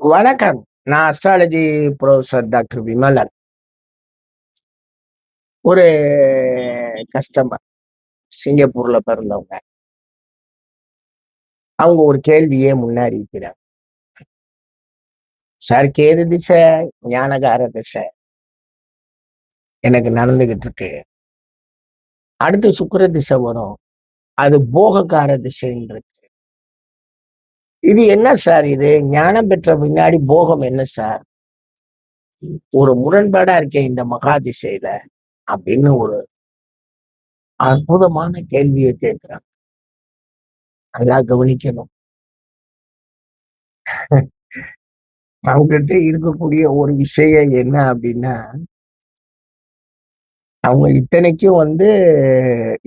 வணக்கம். நான் astrology professor doctor Vimalan. ஒரு கஸ்டமர். சிங்கப்பூர்ல பிறந்தவங்க. அவங்க ஒரு கேள்வியே முன்னாடி இருக்கிறாங்க சார் கேது திசை, ஞானகார திசை. எனக்கு நடந்துகிட்டு இருக்கு. அடுத்து சுக்கர திசை வரும். அது போகக்கார திசைன்னு இருக்கு. இது என்ன சார் இது? ஞானம் பெற்ற பின்னாடி போகம் என்ன சார்? ஒரு முரண்பாடா இருக்கேன் இந்த மகா திசையில. அப்படின்னு ஒரு அற்புதமான கேள்வியை கேட்கிறாங்க. நல்லா கவனிக்கணும். அவங்ககிட்ட இருக்கக்கூடிய ஒரு விஷயம் என்ன அப்படின்னா அவங்க இத்தனைக்கும் வந்து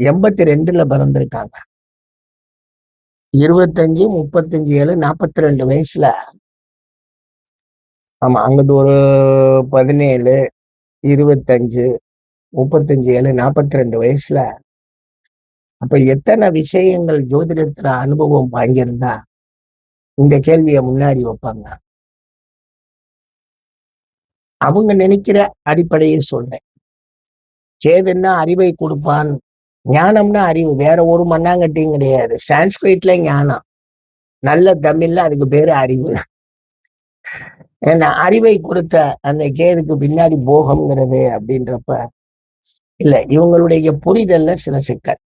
82ல பிறந்திருக்காங்க. இருபத்தஞ்சு முப்பத்தஞ்சு ஏழு நாற்பத்தி ரெண்டு வயசுல. ஆமா அங்கிட்டு ஒரு பதினேழு இருபத்தஞ்சு முப்பத்தஞ்சு ஏழு நாற்பத்தி ரெண்டு வயசுல. அப்ப எத்தனை விஷயங்கள் ஜோதிடத்துல அனுபவம் வாங்கியிருந்தா இந்த கேள்விய முன்னாடி வைப்பாங்க? அவங்க நினைக்கிற அடிப்படையை சொல்றேன். சேதுன்னா அறிவை கொடுப்பான் ஞானம்னா அறிவு. வேற ஒரு மண்ணாங்கட்டியும் கிடையாது. சான்ஸ்கிரிட்ல ஞானம். நல்ல தமிழ்ல அதுக்கு பேரு அறிவு. ஏன்னா அறிவை கொடுத்த அந்த கேதுக்கு பின்னாடி போகம்ங்கிறது அப்படின்றப்ப, இல்ல இவங்களுடைய புரிதல்ல சில சிக்கல்.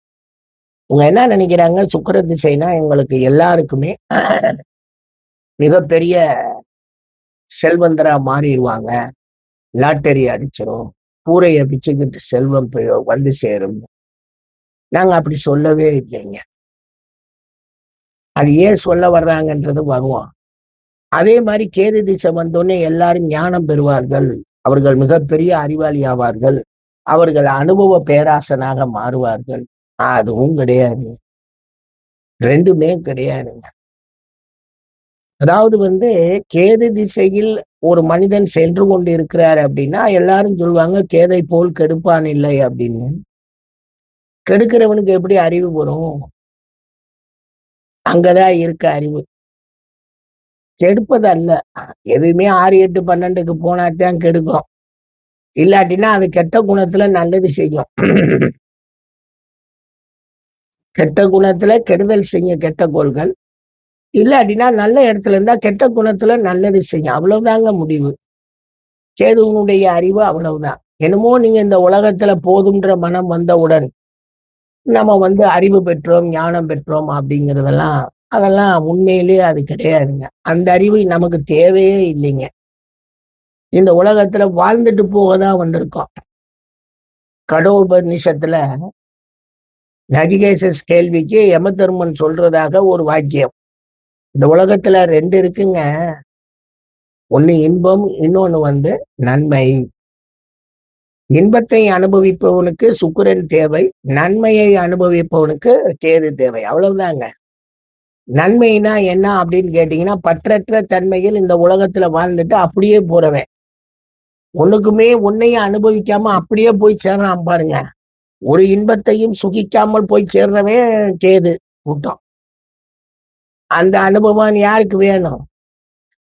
இவங்க என்ன நினைக்கிறாங்க, சுக்கர திசைனா எங்களுக்கு எல்லாருக்குமே மிகப்பெரிய செல்வந்தரா மாறிடுவாங்க லாட்டரி அடிச்சிடும் பூரைய பிச்சுக்கிட்டு செல்வம் வந்து சேரும். நாங்க அப்படி சொல்லவே இல்லைங்க. அது ஏன் சொல்ல வர்றாங்கன்றது வருவோம். அதே மாதிரி கேது திசை வந்தோடனே எல்லாரும் ஞானம் பெறுவார்கள். அவர்கள் மிகப்பெரிய அறிவாளி ஆவார்கள். அவர்கள் அனுபவ பேராசனாக மாறுவார்கள். அதுவும் கிடையாது. ரெண்டுமே கிடையாதுங்க. அதாவது வந்து கேது திசையில் ஒரு மனிதன் சென்று கொண்டு இருக்கிறார் அப்படின்னா, எல்லாரும் சொல்லுவாங்க கேதை போல் கெடுப்பான் இல்லை அப்படின்னு. கெடுக்கிறவனுக்கு எப்படி அறிவு வரும்? அங்கதான் இருக்க அறிவு. கெடுப்பது அல்ல. எதுவுமே 6, 8, 12க்கு போனாத்தான் கெடுக்கும். இல்லாட்டினா அது கெட்ட குணத்துல நல்லது செய்யும். கெட்ட குணத்துல கெடுதல் செய்யும் கெட்ட கோள்கள். இல்லாட்டினா நல்ல இடத்துல இருந்தா கெட்ட குணத்துல நல்லது செய்யும். அவ்வளவுதாங்க முடிவு. கேதுவனுடைய அறிவு அவ்வளவுதான். என்னமோ நீங்க இந்த உலகத்துல போதும்ன்ற மனம் வந்தவுடன், நம்ம வந்து அறிவு பெற்றோம், ஞானம் பெற்றோம் அப்படிங்கிறதெல்லாம் அதெல்லாம் உண்மையிலேயே அது கிடையாதுங்க. அந்த அறிவு நமக்கு தேவையே இல்லைங்க. இந்த உலகத்துல வாழ்ந்துட்டு போக தான் வந்திருக்கோம். கடோபநிஷத்துல நஜிகேசஸ் கேள்விக்கு யமதர்மன் சொல்றதாக ஒரு வாக்கியம். இந்த உலகத்துல ரெண்டு இருக்குங்க. ஒண்ணு இன்பம், இன்னொன்னு வந்து நன்மை. இன்பத்தை அனுபவிப்பவனுக்கு சுக்கரன் தேவை. நன்மையை அனுபவிப்பவனுக்கு கேது தேவை. அவ்வளவுதாங்க. நன்மைனா என்ன அப்படின்னு கேட்டீங்கன்னா, பற்றற்ற தன்மையில் இந்த உலகத்துல வாழ்ந்துட்டு அப்படியே போறவன். ஒண்ணுக்குமே உன்னையும் அனுபவிக்காம அப்படியே போய் சேர்றான் பாருங்க. ஒரு இன்பத்தையும் சுகிக்காமல் போய் சேர்றவன் கேது கூட்டம். அந்த அனுபவம் யாருக்கு வேணும்?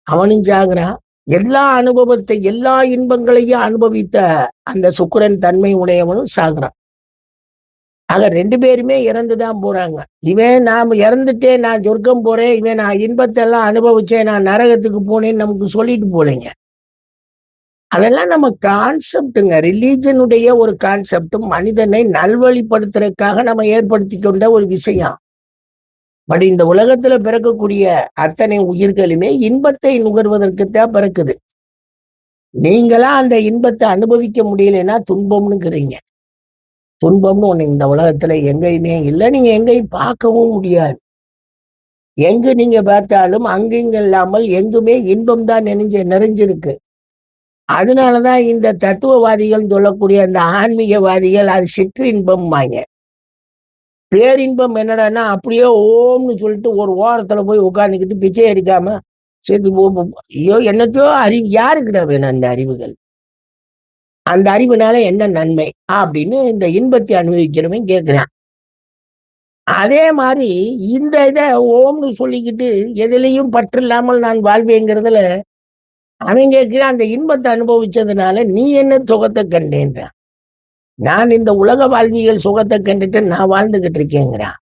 அவனும் ஜாகிறான் எல்லா அனுபவத்தை எல்லா இன்பங்களையும் அனுபவித்த அந்த சுக்கரன் தன்மை உடையவனும் சாகுறான். ஆக ரெண்டு பேருமே இறந்துதான் போறாங்க. இவன் நாம இறந்துட்டேன் நான் சொர்க்கம் போறேன். இவன் நான் இன்பத்தை எல்லாம் அனுபவிச்சேன். நான் நரகத்துக்கு போனேன்னு நமக்கு சொல்லிட்டு போலீங்க. அதெல்லாம் நம்ம கான்செப்டுங்க ரிலீஜனுடைய ஒரு கான்செப்ட் மனிதனை நல்வழிப்படுத்துறதுக்காக நம்ம ஏற்படுத்தி கொண்ட ஒரு விஷயம். பட் இந்த உலகத்துல பிறக்கக்கூடிய அத்தனை உயிர்களுமே இன்பத்தை நுகர்வதற்கு தான் பிறக்குது. நீங்களா அந்த இன்பத்தை அனுபவிக்க முடியலைன்னா துன்பம்னுங்கிறீங்க. துன்பம்னு ஒண்ணு இந்த உலகத்துல எங்கேயுமே இல்ல. நீங்க எங்கேயும் பார்க்கவும் முடியாது. எங்கு நீங்க பார்த்தாலும் அங்கிங்க இல்லாமல் எங்குமே இன்பம் தான் நெனிஞ்சு நிறைஞ்சிருக்கு. அதனாலதான் இந்த தத்துவவாதிகள் சொல்லக்கூடிய அந்த ஆன்மீகவாதிகள் அது சிற்றின்பம்பாய்ங்க. பேரின்பம் என்னடான்னா, அப்படியே ஓம்னு சொல்லிட்டு ஒரு ஓரத்துல போய் உட்காந்துக்கிட்டு பிச்சை எடுக்காம சேர்த்து ஐயோ! என்னத்தையோ அறிவு யாருக்கிட்ட வேணும் அந்த அறிவுகள்? அந்த அறிவுனால என்ன நன்மை? அப்படின்னு இந்த இன்பத்தை அனுபவிக்கிறவன் கேட்கிறான். அதே மாதிரி இந்த இதை ஓம்னு சொல்லிக்கிட்டு எதுலயும் பற்று இல்லாமல் நான் வாழ்வேங்கிறதுல அவன் கேட்கிறான் அந்த இன்பத்தை அனுபவிச்சதுனால நீ என்ன சுகத்தை கண்டேன்றான் நான் இந்த உலக வாழ்வியல் சுகத்தை கண்டுட்டு நான் வாழ்ந்துகிட்டு இருக்கேங்கிறான்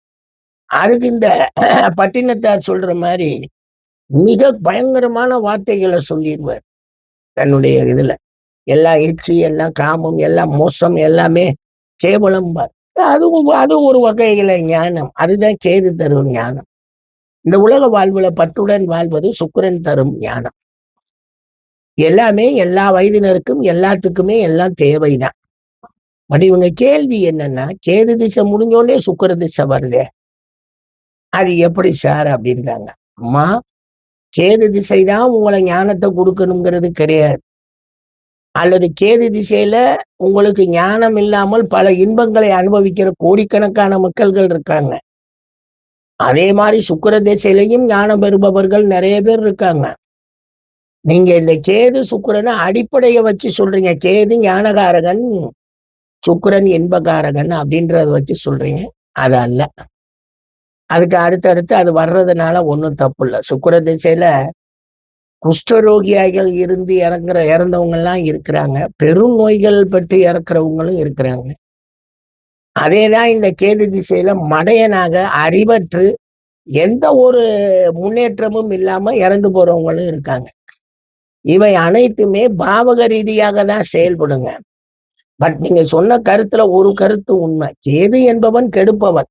அதுக்கு இந்த பட்டினத்தார் சொல்ற மாதிரி மிக பயங்கரமான வார்த்தைகளை சொல்லிடுவார் தன்னுடைய இதுல. எல்லா எச்சி எல்லாம் காமம் எல்லாம் மோசம் எல்லாமே கேவலம் பார். அதுவும் அது ஒரு வகையில ஞானம். அதுதான் கேது தரும் ஞானம். இந்த உலக வாழ்வுல பற்றுடன் வாழ்வது சுக்கரன் தரும் ஞானம். எல்லாமே எல்லா வயதினருக்கும் எல்லாத்துக்குமே எல்லாம் தேவைதான். பட் இவங்க கேள்வி என்னன்னா கேது திசை முடிஞ்சோடனே சுக்கிர திசை வருதே. அது எப்படி சார் அப்படின்றாங்க. அம்மா கேது திசை தான் உங்களை ஞானத்தை கொடுக்கணுங்கிறது கிடையாது. அல்லது கேது திசையில உங்களுக்கு ஞானம் இல்லாமல் பல இன்பங்களை அனுபவிக்கிற கோடிக்கணக்கான மக்கள்கள் இருக்காங்க. அதே மாதிரி சுக்கிர திசையிலையும் ஞானம் பெறுபவர்கள் நிறைய பேர் இருக்காங்க. நீங்க இந்த கேது சுக்கரனை அடிப்படையை வச்சு சொல்றீங்க. கேது ஞானகாரகன் சுக்கரன் இன்பகாரகன் அப்படின்றத வச்சு சொல்றீங்க. அது அல்ல. அதுக்கு அடுத்தடுத்து அது வர்றதுனால ஒன்றும் தப்பு இல்லை. சுக்கர திசையில குஷ்டரோகியாய்கள் இருந்து இறங்குற இறந்தவங்க எல்லாம் இருக்கிறாங்க. பெரும் நோய்கள் பட்டு இறக்குறவங்களும் இருக்கிறாங்க. அதேதான் இந்த கேது திசையில மடையனாக அறிவற்று எந்த ஒரு முன்னேற்றமும் இல்லாம இறந்து போறவங்களும் இருக்காங்க. இவை அனைத்துமே பாவக ரீதியாக தான் செயல்படுங்க. பட் நீங்க சொன்ன கருத்துல ஒரு கருத்து உண்மை. கேது என்பவன் கெடுப்பவன்.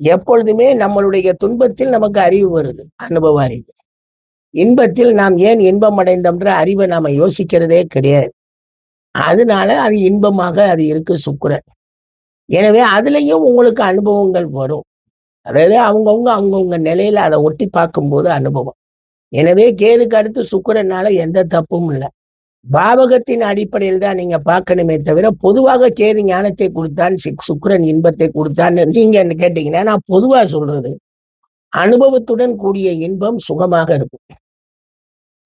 எப்பொழுதுமே நம்மளுடைய துன்பத்தில் நமக்கு அறிவு வருது அனுபவ அறிவு. இன்பத்தில் நாம் ஏன் இன்பம் அடைந்தோம்ன்ற அறிவை நாம யோசிக்கிறதே கிடையாது. அதனால அது இன்பமாக அது இருக்கு சுக்கிரன். எனவே அதுலயும் உங்களுக்கு அனுபவங்கள் வரும். அதாவது அவங்கவுங்க அவங்கவுங்க நிலையில அதை ஒட்டி பார்க்கும்போது அனுபவம். எனவே கேதுக்கு அடுத்து சுக்கிரனால எந்த தப்பும் இல்லை. பாவகத்தின் அடிப்படையில் தான் நீங்க பார்க்கணுமே தவிர பொதுவாக கேது ஞானத்தை கொடுத்தான் சி- சுக்கிரன் இன்பத்தை கொடுத்தான்னு நீங்க என்ன கேட்டீங்கன்னா நான் பொதுவா சொல்றது அனுபவத்துடன் கூடிய இன்பம் சுகமாக இருக்கும்.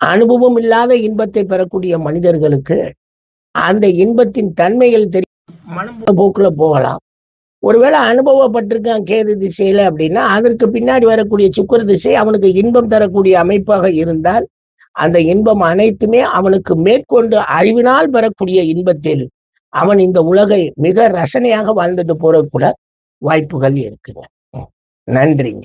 அனுபவம் இல்லாத இன்பத்தை பெறக்கூடிய மனிதர்களுக்கு அந்த இன்பத்தின் தன்மைகள் தெரியும் மனம் போக்குல போகலாம். ஒருவேளை அனுபவப்பட்டிருக்கான் கேது திசையில அப்படின்னா அதற்கு பின்னாடி வரக்கூடிய சுக்கர திசை அவனுக்கு இன்பம் தரக்கூடிய அமைப்பாக இருந்தால் அந்த இன்பம் அனைத்துமே அவனுக்கு மேற்கொண்டு அறிவினால் பெறக்கூடிய இன்பத்தில் அவன் இந்த உலகை மிக ரசனையாக வாழ்ந்துட்டு போற கூட வாய்ப்புகள் இருக்குங்க நன்றிங்க.